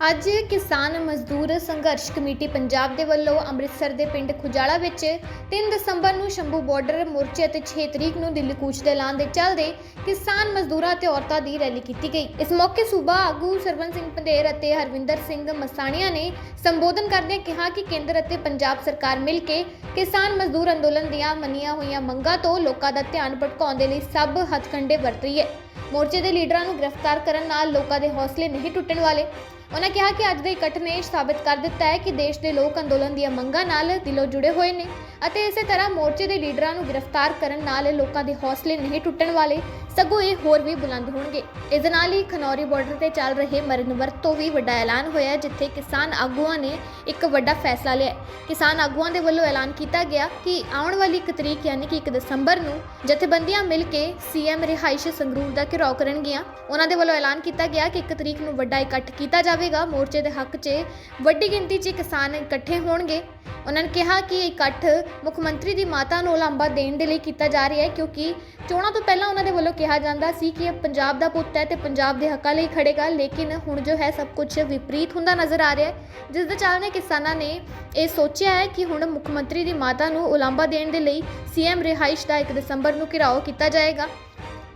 ਅੱਜ ਕਿਸਾਨ ਮਜ਼ਦੂਰ ਸੰਘਰਸ਼ ਕਮੇਟੀ ਪੰਜਾਬ ਦੇ ਵੱਲੋਂ ਅੰਮ੍ਰਿਤਸਰ ਦੇ ਪਿੰਡ ਖੁਜਾਲਾ ਵਿੱਚ 3 ਦਸੰਬਰ ਨੂੰ ਸ਼ੰਭੂ ਬਾਰਡਰ ਮੋਰਚੇ ਅਤੇ 6 ਤਰੀਕ ਨੂੰ ਦਿੱਲੀ ਕੂਚ ਦੇ ਐਲਾਨ ਦੇ ਚੱਲਦੇ ਕਿਸਾਨ ਮਜ਼ਦੂਰਾਂ ਤੇ ਔਰਤਾਂ ਦੀ ਰੈਲੀ ਕੀਤੀ ਗਈ। ਇਸ ਮੌਕੇ ਸੂਬਾ ਆਗੂ ਸਰਵਨ ਸਿੰਘ ਪੰਧੇਰ ਅਤੇ ਹਰਵਿੰਦਰ ਸਿੰਘ ਮਸਾਣੀਆਂ ਨੇ ਸੰਬੋਧਨ ਕਰਦਿਆਂ ਕਿਹਾ ਕਿ ਕੇਂਦਰ ਅਤੇ ਪੰਜਾਬ ਸਰਕਾਰ ਮਿਲ ਕੇ ਕਿਸਾਨ ਮਜ਼ਦੂਰ ਅੰਦੋਲਨ ਦੀਆਂ ਮੰਨੀਆਂ ਹੋਈਆਂ ਮੰਗਾਂ ਤੋਂ ਲੋਕਾਂ ਦਾ ਧਿਆਨ ਭਟਕਾਉਣ ਦੇ ਲਈ ਸਭ ਹੱਥਕੰਡੇ ਵਰਤ ਰਹੀ ਹੈ। ਮੋਰਚੇ ਦੇ ਲੀਡਰਾਂ ਨੂੰ ਗ੍ਰਿਫਤਾਰ ਕਰਨ ਨਾਲ ਲੋਕਾਂ ਦੇ ਹੌਸਲੇ ਨਹੀਂ ਟੁੱਟਣ ਵਾਲੇ। ਉਹਨਾਂ ਕਿਹਾ ਕਿ ਅੱਜ ਦੇ ਇਕੱਠ ਨੇ ਇਹ ਸਾਬਤ ਕਰ ਦਿੱਤਾ ਹੈ ਕਿ ਦੇਸ਼ ਦੇ ਲੋਕ ਅੰਦੋਲਨ ਦੀਆਂ ਮੰਗਾਂ ਨਾਲ ਦਿਲੋਂ ਜੁੜੇ ਹੋਏ ਨੇ ਅਤੇ ਇਸੇ ਤਰ੍ਹਾਂ ਮੋਰਚੇ ਦੇ ਲੀਡਰਾਂ ਨੂੰ ਗ੍ਰਿਫਤਾਰ ਕਰਨ ਨਾਲ ਲੋਕਾਂ ਦੇ ਹੌਸਲੇ ਨਹੀਂ ਟੁੱਟਣ ਵਾਲੇ ਸਗੋਂ ਇਹ ਹੋਰ ਵੀ ਬੁਲੰਦ ਹੋਣਗੇ। ਇਸ ਦੇ ਨਾਲ ਹੀ ਖਨੌਰੀ ਬਾਰਡਰ ਤੇ ਚੱਲ ਰਹੇ ਮਰਨ ਵਰਤ ਤੋਂ ਵੀ ਵੱਡਾ ਐਲਾਨ ਹੋਇਆ, ਜਿੱਥੇ ਕਿਸਾਨ ਆਗੂਆਂ ਨੇ ਇੱਕ ਵੱਡਾ ਫੈਸਲਾ ਲਿਆ। ਕਿਸਾਨ ਆਗੂਆਂ ਦੇ ਵੱਲੋਂ ਐਲਾਨ ਕੀਤਾ ਗਿਆ ਕਿ ਆਉਣ ਵਾਲੀ 1 ਤਰੀਕ ਯਾਨੀ ਕਿ 1 ਦਸੰਬਰ ਨੂੰ ਜਥੇਬੰਦੀਆਂ ਮਿਲ ਕੇ ਸੀਐਮ ਰਿਹਾਇਸ਼ ਸੰਗਰੂਰ ਦਾ ਘਿਰਾਓ ਕਰਨਗੀਆਂ। ਉਹਨਾਂ ਦੇ ਵੱਲੋਂ ਐਲਾਨ ਕੀਤਾ ਗਿਆ ਕਿ 1 ਤਰੀਕ ਨੂੰ ਵੱਡਾ ਇਕੱਠ ਕੀਤਾ ਜਾਵੇਗਾ। ਮੋਰਚੇ ਦੇ ਹੱਕ 'ਚ ਵੱਡੀ ਗਿਣਤੀ 'ਚ ਕਿਸਾਨ ਇਕੱਠੇ ਹੋਣਗੇ। ਉਹਨਾਂ ਨੇ ਕਿਹਾ ਕਿ ਇਕੱਠ ਮੁੱਖ ਮੰਤਰੀ ਦੀ ਮਾਤਾ ਨੂੰ ਲਾਂਬਾ ਦੇਣ ਦੇ ਲਈ ਕੀਤਾ ਜਾ ਰਿਹਾ ਹੈ, ਕਿਉਂਕਿ ਚੋਣਾਂ ਤੋਂ ਪਹਿਲਾਂ ਉਹਨਾਂ ਦੇ ਵੱਲੋਂ ਕਿਹਾ ਕਿਹਾ ਜਾਂਦਾ ਸੀ ਕਿ ਇਹ ਪੰਜਾਬ ਦਾ ਪੁੱਤ ਹੈ ਤੇ ਪੰਜਾਬ ਦੇ ਹੱਕਾਂ ਲਈ ਖੜੇਗਾ ਲੇਕਿਨ ਹੁਣ ਜੋ ਹੈ ਸਭ ਕੁਝ ਵਿਪਰੀਤ ਹੁੰਦਾ ਨਜ਼ਰ ਆ ਰਿਹਾ ਹੈ, ਜਿਸ ਦੇ ਚੱਲਦੇ ਕਿਸਾਨਾਂ ਨੇ ਇਹ ਸੋਚਿਆ ਹੈ ਕਿ ਹੁਣ ਮੁੱਖ ਮੰਤਰੀ ਦੀ ਮਾਤਾ ਨੂੰ ਉਲਾਂਭਾ ਦੇਣ ਦੇ ਲਈ ਸੀਐਮ ਰਿਹਾਇਸ਼ ਦਾ 1 ਦਸੰਬਰ ਨੂੰ ਘਿਰਾਓ ਕੀਤਾ ਜਾਏਗਾ।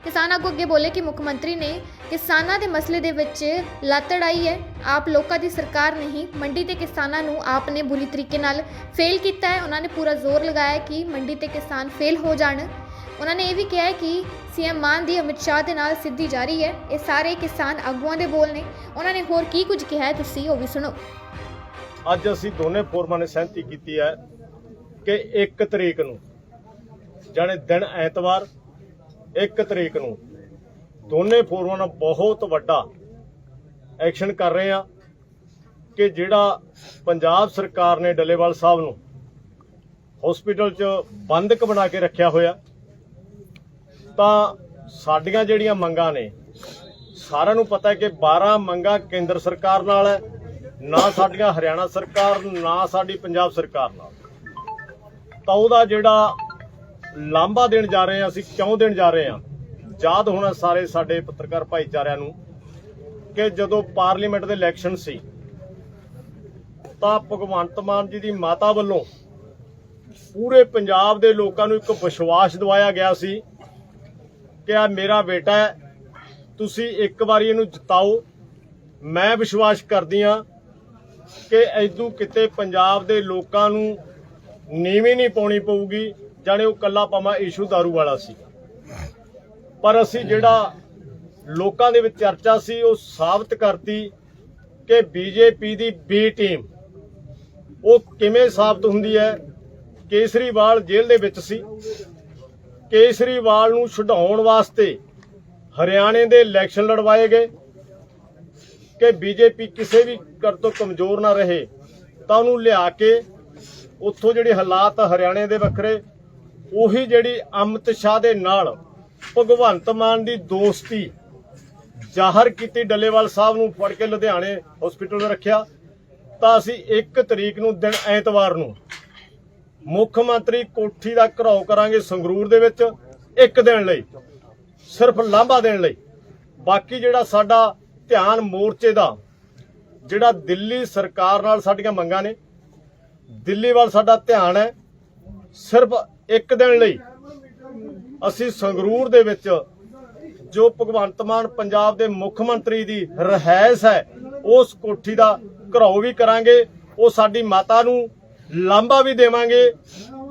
ਕਿਸਾਨ ਆਗੂ ਅੱਗੇ ਬੋਲੇ ਕਿ ਮੁੱਖ ਮੰਤਰੀ ਨੇ ਕਿਸਾਨਾਂ ਦੇ ਮਸਲੇ ਦੇ ਵਿੱਚ ਲੱਤ ਅੜਾਈ ਹੈ, ਆਪ ਲੋਕਾਂ ਦੀ ਸਰਕਾਰ ਨਹੀਂ, ਮੰਡੀ ਤੇ ਕਿਸਾਨਾਂ ਨੂੰ ਆਪ ਨੇ ਬੁਰੀ ਤਰੀਕੇ ਨਾਲ ਫੇਲ ਕੀਤਾ ਹੈ। ਉਹਨਾਂ ਨੇ ਪੂਰਾ ਜ਼ੋਰ ਲਗਾਇਆ ਕਿ ਮੰਡੀ ਤੇ ਕਿਸਾਨ ਫੇਲ ਹੋ ਜਾਣ। ਉਹਨਾਂ ਨੇ ਇਹ ਵੀ ਕਿਹਾ ਹੈ ਕਿ ਸੀਐਮ ਮਾਨ ਦੀ ਅਮਿਤ ਸ਼ਾਹ ਦੇ ਨਾਲ ਸਿੱਧੀ ਜਾਰੀ ਹੈ। ਇਹ ਸਾਰੇ ਕਿਸਾਨ ਆਗੂਆਂ ਦੇ ਬੋਲ ਨੇ। ਉਹਨਾਂ ਨੇ ਹੋਰ ਕੀ ਕੁਝ ਕਿਹਾ ਹੈ ਤੁਸੀਂ ਉਹ ਵੀ ਸੁਣੋ। ਅੱਜ ਅਸੀਂ ਦੋਨੇ ਫੋਰਮਾਂ ਨੇ ਸਹਿਮਤੀ ਕੀਤੀ ਹੈ ਕਿ 1 ਤਰੀਕ ਨੂੰ, ਜਾਣੇ ਦਿਨ ਐਤਵਾਰ 1 ਤਰੀਕ ਨੂੰ ਦੋਨੇ ਫੋਰਮਾਂ ਨਾਲ ਬਹੁਤ ਵੱਡਾ ਐਕਸ਼ਨ ਕਰ ਰਹੇ ਆ ਕਿ ਜਿਹੜਾ ਪੰਜਾਬ ਸਰਕਾਰ ਨੇ ਡੱਲੇਵਾਲ ਸਾਹਿਬ ਨੂੰ ਹਸਪੀਟਲ 'ਚ ਬੰਦਕ ਬਣਾ ਕੇ ਰੱਖਿਆ ਹੋਇਆ ਤਾਂ ਸਾਡੀਆਂ ਜਿਹੜੀਆਂ ਮੰਗਾਂ ਨੇ, ਸਾਰਿਆਂ ਨੂੰ ਪਤਾ ਹੈ ਕਿ 12 ਮੰਗਾਂ ਕੇਂਦਰ ਸਰਕਾਰ ਨਾਲ ਹੈ, ਨਾ ਸਾਡੀਆਂ ਹਰਿਆਣਾ ਸਰਕਾਰ, ਨਾ ਸਾਡੀ ਪੰਜਾਬ ਸਰਕਾਰ ਨਾਲ। ਤਾਂ ਉਹਦਾ ਜਿਹੜਾ ਲਾਂਭਾ ਦੇਣ ਜਾ ਰਹੇ ਹਾਂ, ਅਸੀਂ ਕਿਉਂ ਦੇਣ ਜਾ ਰਹੇ ਹਾਂ? ਯਾਦ ਹੋਣਾ ਸਾਰੇ ਸਾਡੇ ਪੱਤਰਕਾਰ ਭਾਈਚਾਰਿਆਂ ਨੂੰ ਕਿ ਜਦੋਂ ਪਾਰਲੀਮੈਂਟ ਦੇ ਇਲੈਕਸ਼ਨ ਸੀ, ਤਾਂ ਭਗਵੰਤ ਮਾਨ ਜੀ ਦੀ ਮਾਤਾ ਵੱਲੋਂ ਪੂਰੇ ਪੰਜਾਬ ਦੇ ਲੋਕਾਂ ਨੂੰ ਇੱਕ ਵਿਸ਼ਵਾਸ ਦਿਵਾਇਆ ਗਿਆ ਸੀ ਕਿ ਆ ਮੇਰਾ ਬੇਟਾ ਹੈ, ਤੁਸੀਂ ਇੱਕ ਵਾਰੀ ਇਹਨੂੰ ਜਿਤਾਓ। ਮੈਂ ਵਿਸ਼ਵਾਸ ਕਰਦੀ ਹਾਂ ਕਿ ਐਦੂ ਕਿਤੇ ਪੰਜਾਬ ਦੇ ਲੋਕਾਂ ਨੂੰ ਨੀਵੀਂ ਨਹੀਂ ਪਾਉਣੀ ਪਊਗੀ, ਜਾਣੇ ਉਹ ਕੱਲਾ ਪਾਵਾਂ ਇਸ਼ੂ दारू ਵਾਲਾ ਸੀ। ਪਰ ਅਸੀਂ ਜਿਹੜਾ ਲੋਕਾਂ ਦੇ ਵਿੱਚ ਚਰਚਾ ਸੀ, ਉਹ ਸਾਬਤ ਕਰਤੀ ਕਿ ਬੀਜੇਪੀ ਦੀ ਬੀ ਟੀਮ ਉਹ ਕਿਵੇਂ ਸਾਬਤ ਹੁੰਦੀ ਹੈ? ਕੇਸਰੀਵਾਲ ਜੇਲ੍ਹ ਦੇ ਵਿੱਚ ਸੀ। ਕੇਸਰੀਵਾਲ ਨੂੰ ਛਡਾਉਣ ਵਾਸਤੇ ਹਰਿਆਣੇ ਦੇ ਇਲੈਕਸ਼ਨ ਲੜਵਾਏ ਗਏ। ਕਿ ਬੀਜੇਪੀ ਕਿਸੇ ਵੀ ਕਰ ਤੋਂ ਕਮਜ਼ੋਰ ਨਾ ਰਹੇ, ਤਾਂ ਉਹਨੂੰ ਲਿਆ ਕੇ ਉੱਥੋਂ ਜਿਹੜੇ ਹਾਲਾਤ ਹਰਿਆਣੇ ਦੇ ਵੱਖਰੇ, ਉਹੀ ਜਿਹੜੀ ਅਮਿਤ ਸ਼ਾਹ ਦੇ ਨਾਲ ਭਗਵੰਤ ਮਾਨ ਦੀ ਦੋਸਤੀ ਜ਼ਾਹਰ ਕੀਤੀ ਡੱਲੇਵਾਲ ਸਾਹਿਬ ਨੂੰ ਫੜ ਕੇ ਲੁਧਿਆਣੇ ਹਸਪੀਟਲ ਵਿੱਚ ਰੱਖਿਆ, ਤਾਂ ਅਸੀਂ 1 ਤਰੀਕ ਨੂੰ, ਦਿਨ ਐਤਵਾਰ ਨੂੰ ਮੁੱਖ ਮੰਤਰੀ ਕੋਠੀ ਦਾ ਘਰਾਓ ਕਰਾਂਗੇ ਸੰਗਰੂਰ ਦੇ ਵਿੱਚ ਇੱਕ ਦਿਨ ਲਈ, ਸਿਰਫ ਲਾਂਭਾ ਦੇਣ ਲਈ। ਬਾਕੀ ਜਿਹੜਾ ਸਾਡਾ ਧਿਆਨ ਮੋਰਚੇ ਦਾ, ਜਿਹੜਾ ਦਿੱਲੀ ਸਰਕਾਰ ਨਾਲ ਸਾਡੀਆਂ ਮੰਗਾਂ ਨੇ, ਦਿੱਲੀ ਵੱਲ ਸਾਡਾ ਧਿਆਨ ਹੈ, ਸਿਰਫ ਇੱਕ ਦਿਨ ਲਈ ਅਸੀਂ ਸੰਗਰੂਰ ਦੇ ਵਿੱਚ ਜੋ ਭਗਵੰਤ ਮਾਨ ਪੰਜਾਬ ਦੇ ਮੁੱਖ ਮੰਤਰੀ ਦੀ ਰਹਿਸ ਹੈ, ਉਸ ਕੋਠੀ ਦਾ ਘਰਾਓ ਵੀ ਕਰਾਂਗੇ, ਉਹ ਸਾਡੀ ਮਾਤਾ ਨੂੰ ਲਾਂਭਾ ਵੀ ਦੇਵਾਂਗੇ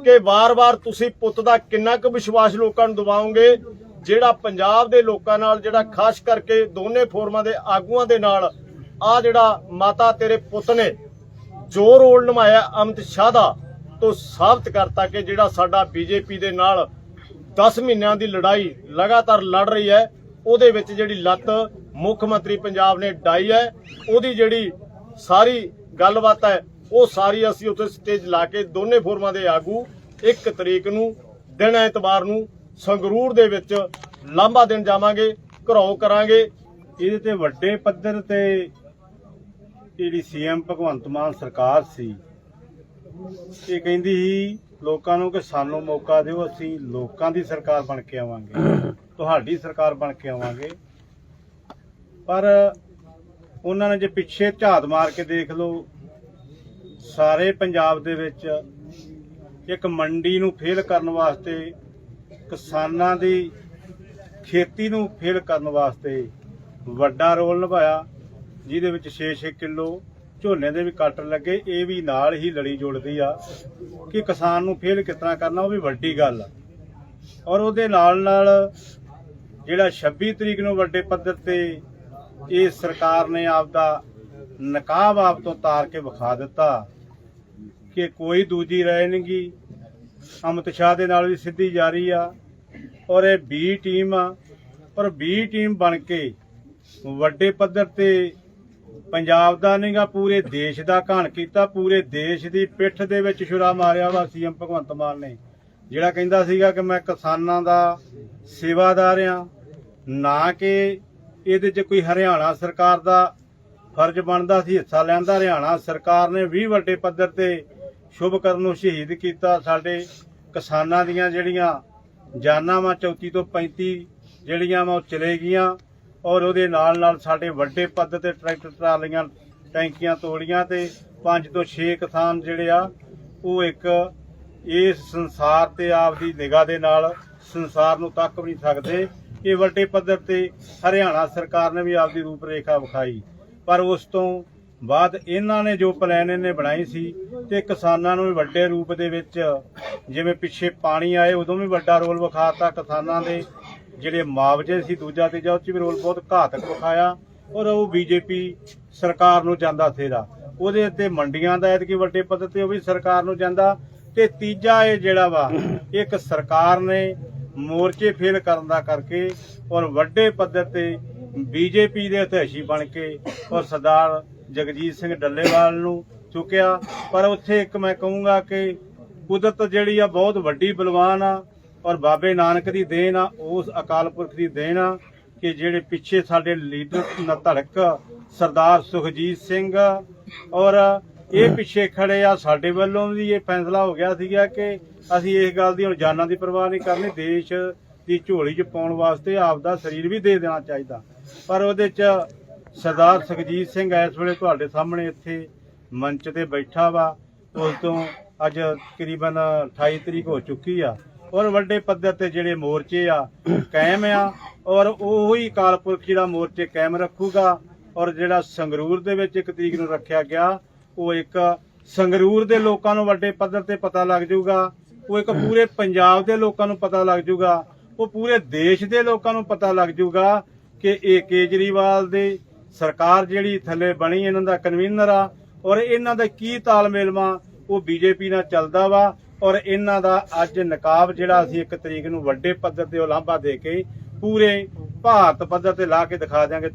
ਕਿ ਵਾਰ-ਵਾਰ ਤੁਸੀਂ ਪੁੱਤ ਦਾ ਕਿੰਨਾ ਕੁ ਵਿਸ਼ਵਾਸ ਲੋਕਾਂ ਨੂੰ ਦਿਵਾਓਗੇ, ਜਿਹੜਾ ਪੰਜਾਬ ਦੇ ਲੋਕਾਂ ਨਾਲ, ਜਿਹੜਾ ਖਾਸ ਕਰਕੇ ਦੋਨੇ ਫੋਰਮਾਂ ਦੇ ਆਗੂਆਂ ਦੇ ਨਾਲ ਆ ਜਿਹੜਾ ਮਾਤਾ ਤੇਰੇ ਪੁੱਤ ਨੇ ਜੋ ਰੋਲ ਨਿਭਾਇਆ ਅਮਿਤ ਸ਼ਾਹ ਦਾ, ਤੋਂ ਸਾਬਤ ਕਰਤਾ ਕਿ ਜਿਹੜਾ ਸਾਡਾ ਬੀਜੇਪੀ ਦੇ ਨਾਲ 10 ਮਹੀਨਿਆਂ ਦੀ ਲੜਾਈ ਲਗਾਤਾਰ ਲੜ ਰਹੀ ਹੈ, ਉਹਦੇ ਵਿੱਚ ਜਿਹੜੀ ਲੱਤ ਮੁੱਖ ਮੰਤਰੀ ਪੰਜਾਬ ਨੇ ਡਾਈ ਹੈ, ਉਹਦੀ ਜਿਹੜੀ ਸਾਰੀ ਗੱਲਬਾਤ ਹੈ ਉਹ ਸਾਰੀ ਅਸੀਂ ਉੱਥੇ ਸਟੇਜ ਲਾ ਕੇ ਦੋਨੇ ਫੋਰਮਾਂ ਦੇ ਆਗੂ 1 ਤਰੀਕ ਨੂੰ, ਦਿਨ ਐਤਵਾਰ ਨੂੰ ਸੰਗਰੂਰ ਦੇ ਵਿੱਚ ਲਾਂਭਾ ਦਿਨ ਜਾਵਾਂਗੇ, ਘਰੋਂ ਕਰਾਂਗੇ। ਇਹਦੇ ਤੇ ਵੱਡੇ ਪੱਧਰ ਤੇ ਜਿਹੜੀ ਸੀਐਮ ਭਗਵੰਤ ਮਾਨ ਸਰਕਾਰ ਸੀ, ਇਹ ਕਹਿੰਦੀ ਸੀ ਲੋਕਾਂ ਨੂੰ ਕਿ ਸਾਨੂੰ ਮੌਕਾ ਦਿਓ, ਅਸੀਂ ਲੋਕਾਂ ਦੀ ਸਰਕਾਰ ਬਣ ਕੇ ਆਵਾਂਗੇ। ਤੁਹਾਡੀ ਸਰਕਾਰ ਬਣ ਕੇ ਆਵਾਂਗੇ। ਪਰ ਉਹਨਾਂ ਨੇ ਜੇ ਪਿੱਛੇ ਝਾਤ ਮਾਰ ਕੇ ਦੇਖ ਲਓ ਸਾਰੇ ਪੰਜਾਬ ਦੇ ਵਿੱਚ ਇੱਕ ਮੰਡੀ ਨੂੰ ਫੇਲ ਕਰਨ ਵਾਸਤੇ, ਕਿਸਾਨਾਂ ਦੀ ਖੇਤੀ ਨੂੰ ਫੇਲ ਕਰਨ ਵਾਸਤੇ ਵੱਡਾ ਰੋਲ ਨਿਭਾਇਆ, ਜਿਹਦੇ ਵਿੱਚ 6-6 ਕਿਲੋ ਝੋਨੇ ਦੇ ਵੀ ਕੱਟ ਲੱਗੇ। ਇਹ ਵੀ ਨਾਲ ਹੀ ਲੜੀ ਜੁੜਦੀ ਆ ਕਿ ਕਿਸਾਨ ਨੂੰ ਫੇਲ ਕਿਤਨਾ ਕਰਨਾ, ਉਹ ਵੀ ਵੱਡੀ ਗੱਲ ਆ। ਔਰ ਉਹਦੇ ਨਾਲ ਨਾਲ ਜਿਹੜਾ 26 ਤਰੀਕ ਨੂੰ ਵੱਡੇ ਪੱਧਰ ਤੇ ਇਹ ਸਰਕਾਰ ਨੇ ਆਪਦਾ ਨਕਾਬ ਆਪ ਤੋਂ ਤਾਰ ਕੇ ਵਿਖਾ ਦਿੱਤਾ ਕਿ ਕੋਈ ਦੂਜੀ ਰਹਿ ਨਹੀਂਗੀ ਅਮਿਤ ਸ਼ਾਹ ਦੇ ਨਾਲ ਵੀ ਸਿੱਧੀ ਜਾਰੀ ਆ ਔਰ ਇਹ ਬੀ ਟੀਮ ਆ। ਔਰ ਬੀ ਟੀਮ ਬਣ ਕੇ ਵੱਡੇ ਪੱਧਰ ਤੇ ਪੰਜਾਬ ਦਾ ਨਹੀਂਗਾ ਪੂਰੇ ਦੇਸ਼ ਦਾ ਘਾਣ ਕੀਤਾ। ਪੂਰੇ ਦੇਸ਼ ਦੀ ਪਿੱਠ ਦੇ ਵਿੱਚ ਛੁਰਾ ਮਾਰਿਆ ਵਾ ਸੀਐਮ ਭਗਵੰਤ ਮਾਨ ਨੇ। ਜਿਹੜਾ ਕਹਿੰਦਾ ਸੀਗਾ ਕਿ ਮੈਂ ਕਿਸਾਨਾਂ ਦਾ ਸੇਵਾਦਾਰ ਆ, ਨਾ ਕਿ ਇਹਦੇ 'ਚ ਕੋਈ ਹਰਿਆਣਾ ਸਰਕਾਰ ਦਾ ਫਰਜ਼ ਬਣਦਾ ਸੀ, ਹਿੱਸਾ ਲੈਂਦਾ ਹਰਿਆਣਾ ਸਰਕਾਰ ਨੇ 20 ਵੱਡੇ ਪੱਧਰ ਤੇ ਸ਼ੁਭ ਕਰਨ ਨੂੰ ਸ਼ਹੀਦ ਕੀਤਾ। ਸਾਡੇ ਕਿਸਾਨਾਂ ਦੀਆਂ ਜਿਹੜੀਆਂ ਜਾਨਾਂ ਵਾ 34 ਤੋਂ 35 ਜਿਹੜੀਆਂ ਵਾ, ਉਹ ਚਲੇ ਗਈਆਂ। ਔਰ ਉਹਦੇ ਨਾਲ ਨਾਲ ਸਾਡੇ ਵੱਡੇ ਪੱਧਰ ਤੇ ਟਰੈਕਟਰ ਟਰਾਲੀਆਂ, ਟੈਂਕੀਆਂ ਤੋੜੀਆਂ ਤੇ 5 ਤੋਂ 6 ਕਿਸਾਨ ਜਿਹੜੇ ਆ, ਉਹ ਇੱਕ ਇਸ ਸੰਸਾਰ ਤੇ ਆਪਦੀ ਨਿਗਾਹ ਦੇ ਨਾਲ ਸੰਸਾਰ ਨੂੰ ਤੱਕ ਵੀ ਨਹੀਂ ਸਕਦੇ। ਇਹ ਵੱਡੇ ਪੱਧਰ ਤੇ ਹਰਿਆਣਾ ਸਰਕਾਰ ਨੇ ਵੀ ਆਪਦੀ ਰੂਪ ਰੇਖਾ ਵਿਖਾਈ। ਪਰ ਉਸ ਤੋਂ ਬਾਅਦ ਇਹਨਾਂ ਨੇ ਜੋ ਪਲਾਨ ਇਹਨੇ ਬਣਾਈ ਸੀ ਤੇ ਕਿਸਾਨਾਂ ਨੂੰ ਵੱਡੇ ਰੂਪ ਦੇ ਵਿੱਚ, ਜਿਵੇਂ ਪਿੱਛੇ ਪਾਣੀ ਆਏ, ਉਦੋਂ ਵੀ ਵੱਡਾ ਰੋਲ ਵਿਖਾਤਾ ਕਿਸਾਨਾਂ ਦੇ। ਜਿਹੜੇ ਮੁਆਵਜ਼ੇ ਸੀ ਦੂਜਾ ਤੇ ਉਹ 'ਚ ਵੀ ਰੋਲ ਬਹੁਤ ਘਾਤਕ ਵਿਖਾਇਆ ਔਰ ਉਹ ਬੀਜੇਪੀ ਸਰਕਾਰ ਨੂੰ ਜਾਂਦਾ ਥੇਰਾ ਉਹਦੇ ਤੇ ਮੰਡੀਆਂ ਦਾ ਐਤਕੀ ਵੱਡੇ ਪੱਧਰ ਤੇ ਉਹ ਵੀ ਸਰਕਾਰ ਨੂੰ ਜਾਂਦਾ। ਤੇ ਤੀਜਾ ਇਹ ਜਿਹੜਾ ਵਾ, ਇੱਕ ਸਰਕਾਰ ਨੇ ਮੋਰਚੇ ਫੇਲ ਕਰਨ ਦਾ ਕਰਕੇ ਔਰ ਵੱਡੇ ਪੱਧਰ ਤੇ ਬੀਜੇਪੀ ਦੇ ਹਤੈਸ਼ੀ ਬਣ ਕੇ ਔਰ ਸਰਦਾਰ ਜਗਜੀਤ ਸਿੰਘ ਡੱਲੇਵਾਲ ਨੂੰ ਚੁੱਕਿਆ। ਪਰ ਉੱਥੇ ਇੱਕ ਮੈਂ ਕਹੂੰਗਾ ਕਿ ਕੁਦਰਤ ਜਿਹੜੀ ਆ, ਬਹੁਤ ਵੱਡੀ ਬਲਵਾਨ ਆ ਔਰ ਬਾਬੇ ਨਾਨਕ ਦੀ ਦੇਣ ਆ, ਉਸ ਅਕਾਲ ਪੁਰਖ ਦੀ ਦੇਣ ਆ ਕਿ ਜਿਹੜੇ ਪਿੱਛੇ ਸਾਡੇ ਲੀਡਰ ਨਾ ਧੜਕ ਸਰਦਾਰ ਸੁਖਜੀਤ ਸਿੰਘ ਔਰ ਇਹ ਪਿੱਛੇ ਖੜੇ ਆ, ਸਾਡੇ ਵੱਲੋਂ ਵੀ ਇਹ ਫੈਸਲਾ ਹੋ ਗਿਆ ਸੀਗਾ ਕਿ ਅਸੀਂ ਇਸ ਗੱਲ ਦੀ ਹੁਣ ਜਾਨਾਂ ਦੀ ਪਰਵਾਹ ਨਹੀਂ ਕਰਨੀ। ਦੇਸ਼ ਦੀ ਝੋਲੀ 'ਚ ਪਾਉਣ ਵਾਸਤੇ ਆਪਦਾ ਸਰੀਰ ਵੀ ਦੇ ਦੇਣਾ ਚਾਹੀਦਾ। ਪਰ ਉਹਦੇ 'ਚ ਸਰਦਾਰ ਸੁਖਜੀਤ ਸਿੰਘ ਇਸ ਵੇਲੇ ਤੁਹਾਡੇ ਸਾਹਮਣੇ ਇੱਥੇ ਮੰਚ ਤੇ ਬੈਠਾ ਵਾ। ਉਸ ਤੋਂ ਅੱਜ ਤਕਰੀਬਨ 28 ਤਰੀਕ ਹੋ ਚੁੱਕੀ ਆ। ਔਰ ਵੱਡੇ ਪੱਧਰ ਤੇ ਜਿਹੜੇ ਮੋਰਚੇ ਆ, ਕਾਇਮ ਆ। ਔਰ ਉਹੀ ਕਾਲਪੁਰਖ ਜਿਹੜਾ ਮੋਰਚੇ ਕਾਇਮ ਰੱਖੂਗਾ। ਔਰ ਜਿਹੜਾ ਸੰਗਰੂਰ ਦੇ ਵਿੱਚ ਇੱਕ ਤਰੀਕ ਨੂੰ ਰੱਖਿਆ ਗਿਆ, ਉਹ ਇੱਕ ਸੰਗਰੂਰ ਦੇ ਲੋਕਾਂ ਨੂੰ ਵੱਡੇ ਪੱਧਰ ਤੇ ਪਤਾ ਲੱਗ ਜਾਊਗਾ। ਉਹ ਇੱਕ ਪੂਰੇ ਪੰਜਾਬ ਦੇ ਲੋਕਾਂ ਨੂੰ ਪਤਾ ਲੱਗ ਜਾਊਗਾ। ਉਹ ਪੂਰੇ ਦੇਸ਼ ਦੇ ਲੋਕਾਂ ਨੂੰ ਪਤਾ ਲੱਗ ਜਾਊਗਾ। ਕਿ ਇਹ ਕੇਜਰੀਵਾਲ ਦੀ ਸਰਕਾਰ ਜਿਹੜੀ ਥੱਲੇ ਬਣੀ, ਇਹਨਾਂ ਦਾ ਕਨਵੀਨਰ ਆ ਔਰ ਇਹਨਾਂ ਦਾ ਕੀ ਤਾਲਮੇਲ ਵਾ ਉਹ ਬੀਜੇਪੀ ਨਾਲ ਚੱਲਦਾ ਵਾ ਔਰ ਇਹਨਾਂ ਦਾ ਅੱਜ ਨਕਾਬ ਜਿਹੜਾ ਅਸੀਂ ਇੱਕ ਤਰੀਕ ਨੂੰ ਵੱਡੇ ਪੱਧਰ ਤੇ ਉਲਾਂਭਾ ਦੇ ਕੇ ਪੂਰੇ ਭਾਰਤ ਪੱਧਰ ਤੇ ਲਾ ਕੇ ਦਿਖਾ ਦਿਆਂਗੇ।